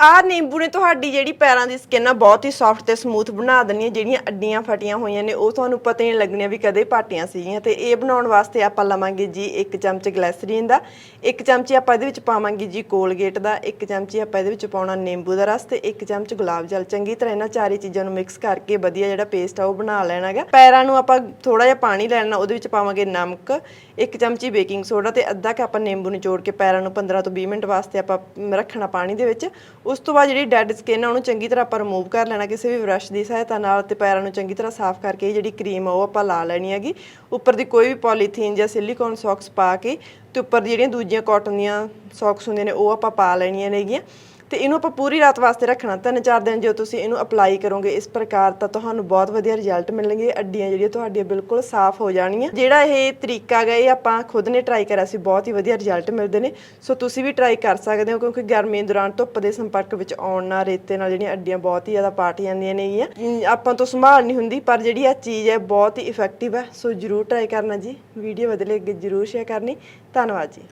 ਆਹ ਨਿੰਬੂ ਨੇ ਤੁਹਾਡੀ ਜਿਹੜੀ ਪੈਰਾਂ ਦੀ ਸਕਿਨ ਆ, ਬਹੁਤ ਹੀ ਸੌਫਟ ਤੇ ਸਮੂਥ ਬਣਾ ਦੇਣੀ ਹੈ ਜਿਹੜੀਆਂ ਅੱਡੀਆਂ ਫਟੀਆਂ ਹੋਈਆਂ ਨੇ, ਉਹ ਤੁਹਾਨੂੰ ਪਤਾ ਹੀ ਨਹੀਂ ਲੱਗਣੀਆਂ ਵੀ ਕਦੇ ਪਾਟੀਆਂ ਸੀਗੀਆਂ। ਤੇ ਇਹ ਬਣਾਉਣ ਵਾਸਤੇ ਆਪਾਂ ਲਵਾਂਗੇ ਜੀ ਇੱਕ ਚਮਚ ਗਲੈਸਰੀਨ ਦਾ, ਇੱਕ ਚਮਚੀ ਆਪਾਂ ਇਹਦੇ ਵਿੱਚ ਪਾਵਾਂਗੇ ਜੀ ਕੋਲਗੇਟ ਦਾ, ਇੱਕ ਚਮਚੀ ਆਪਾਂ ਇਹਦੇ ਵਿੱਚ ਪਾਉਣਾ ਨਿੰਬੂ ਦਾ ਰਸ ਤੇ ਇੱਕ ਚਮਚ ਗੁਲਾਬ ਜਲ। ਚੰਗੀ ਤਰ੍ਹਾਂ ਇਹਨਾਂ ਚਾਰੇ ਚੀਜ਼ਾਂ ਨੂੰ ਮਿਕਸ ਕਰਕੇ ਵਧੀਆ ਜਿਹੜਾ ਪੇਸਟ ਆ, ਉਹ ਬਣਾ ਲੈਣਾ ਹੈਗਾ ਪੈਰਾਂ ਨੂੰ ਆਪਾਂ ਥੋੜਾ ਜਿਹਾ ਪਾਣੀ ਲੈਣਾ, ਉਹਦੇ ਵਿੱਚ ਪਾਵਾਂਗੇ ਨਮਕ, ਇੱਕ ਚਮਚੀ ਬੇਕਿੰਗ ਸੋਡਾ ਤੇ ਅੱਧਾ ਕੱਪ ਆਪਾਂ ਨਿੰਬੂ ਨਿਚੋੜ ਕੇ ਪੈਰਾਂ ਨੂੰ 15 ਤੋਂ 20 ਮਿੰਟ ਵਾਸਤੇ ਆਪਾਂ ਰੱਖਣਾ ਪਾਣੀ ਦੇ ਵਿੱਚ। ਉਸ ਤੋਂ ਬਾਅਦ ਜਿਹੜੀ ਡੈਡ ਸਕਿਨ ਆ, ਉਹਨੂੰ ਚੰਗੀ ਤਰ੍ਹਾਂ ਆਪਾਂ ਰਿਮੂਵ ਕਰ ਲੈਣਾ, ਕਿਸੇ ਵੀ ਬ੍ਰਸ਼ ਦੀ ਸਹਾਇਤਾ ਨਾਲ ਤੇ ਪੈਰਾਂ ਨੂੰ ਚੰਗੀ ਤਰ੍ਹਾਂ ਸਾਫ਼ ਕਰਕੇ ਜਿਹੜੀ ਕਰੀਮ ਆ, ਉਹ ਆਪਾਂ ਲਾ ਲੈਣੀ ਹੈਗੀ। ਉੱਪਰ ਦੀ ਕੋਈ ਵੀ ਪੋਲੀਥੀਨ ਜਾਂ ਸਿਲੀਕੋਨ ਸੌਕਸ ਪਾ ਕੇ ਤੇ ਉੱਪਰ ਦੀ ਜਿਹੜੀਆਂ ਦੂਜੀਆਂ ਕਾਟਨ ਦੀਆਂ ਸੌਕਸ ਹੁੰਦੀਆਂ ਨੇ, ਉਹ ਆਪਾਂ ਪਾ ਲੈਣੀਆਂ ਨੇਗੀਆਂ। ਤੇ ਇਹਨੂੰ ਆਪਾਂ ਪੂਰੀ ਰਾਤ ਵਾਸਤੇ ਰੱਖਣਾ। ਤਿੰਨ ਚਾਰ ਦਿਨ ਜੋ ਤੁਸੀਂ ਇਹਨੂੰ ਅਪਲਾਈ ਕਰੋਗੇ ਇਸ ਪ੍ਰਕਾਰ, ਤਾਂ ਤੁਹਾਨੂੰ ਬਹੁਤ ਵਧੀਆ ਰਿਜ਼ਲਟ ਮਿਲਣਗੇ। ਅੱਡੀਆਂ ਜਿਹੜੀਆਂ ਤੁਹਾਡੀਆਂ ਬਿਲਕੁਲ ਸਾਫ਼ ਹੋ ਜਾਣਗੀਆਂ। ਜਿਹੜਾ ਇਹ ਤਰੀਕਾ ਗਾ ਇਹ ਆਪਾਂ ਖੁਦ ਨੇ ਟਰਾਈ ਕਰਿਆ ਸੀ, ਬਹੁਤ ਹੀ ਵਧੀਆ ਰਿਜ਼ਲਟ ਮਿਲਦੇ ਨੇ। ਸੋ ਤੁਸੀਂ ਵੀ ਟਰਾਈ ਕਰ ਸਕਦੇ ਹੋ, ਕਿਉਂਕਿ ਗਰਮੀ ਦੌਰਾਨ ਧੁੱਪ ਦੇ ਸੰਪਰਕ ਵਿੱਚ ਆਉਣ ਨਾਲ, ਰੇਤੇ ਨਾਲ ਜਿਹੜੀਆਂ ਅੱਡੀਆਂ ਬਹੁਤ ਹੀ ਜ਼ਿਆਦਾ ਪਾਟ ਜਾਂਦੀਆਂ ਨੇਗੀਆਂ। ਆਪਾਂ ਤੋਂ ਸੰਭਾਲ ਨਹੀਂ ਹੁੰਦੀ, ਪਰ ਜਿਹੜੀ ਆ ਚੀਜ਼ ਹੈ, ਬਹੁਤ ਹੀ ਇਫੈਕਟਿਵ ਹੈ। ਸੋ ਜਰੂਰ ਟਰਾਈ ਕਰਨਾ ਜੀ। ਵੀਡੀਓ ਵਧੀਆ ਲੱਗੇ, ਜਰੂਰ ਸ਼ੇਅਰ ਕਰਨੀ। ਧੰਨਵਾਦ ਜੀ।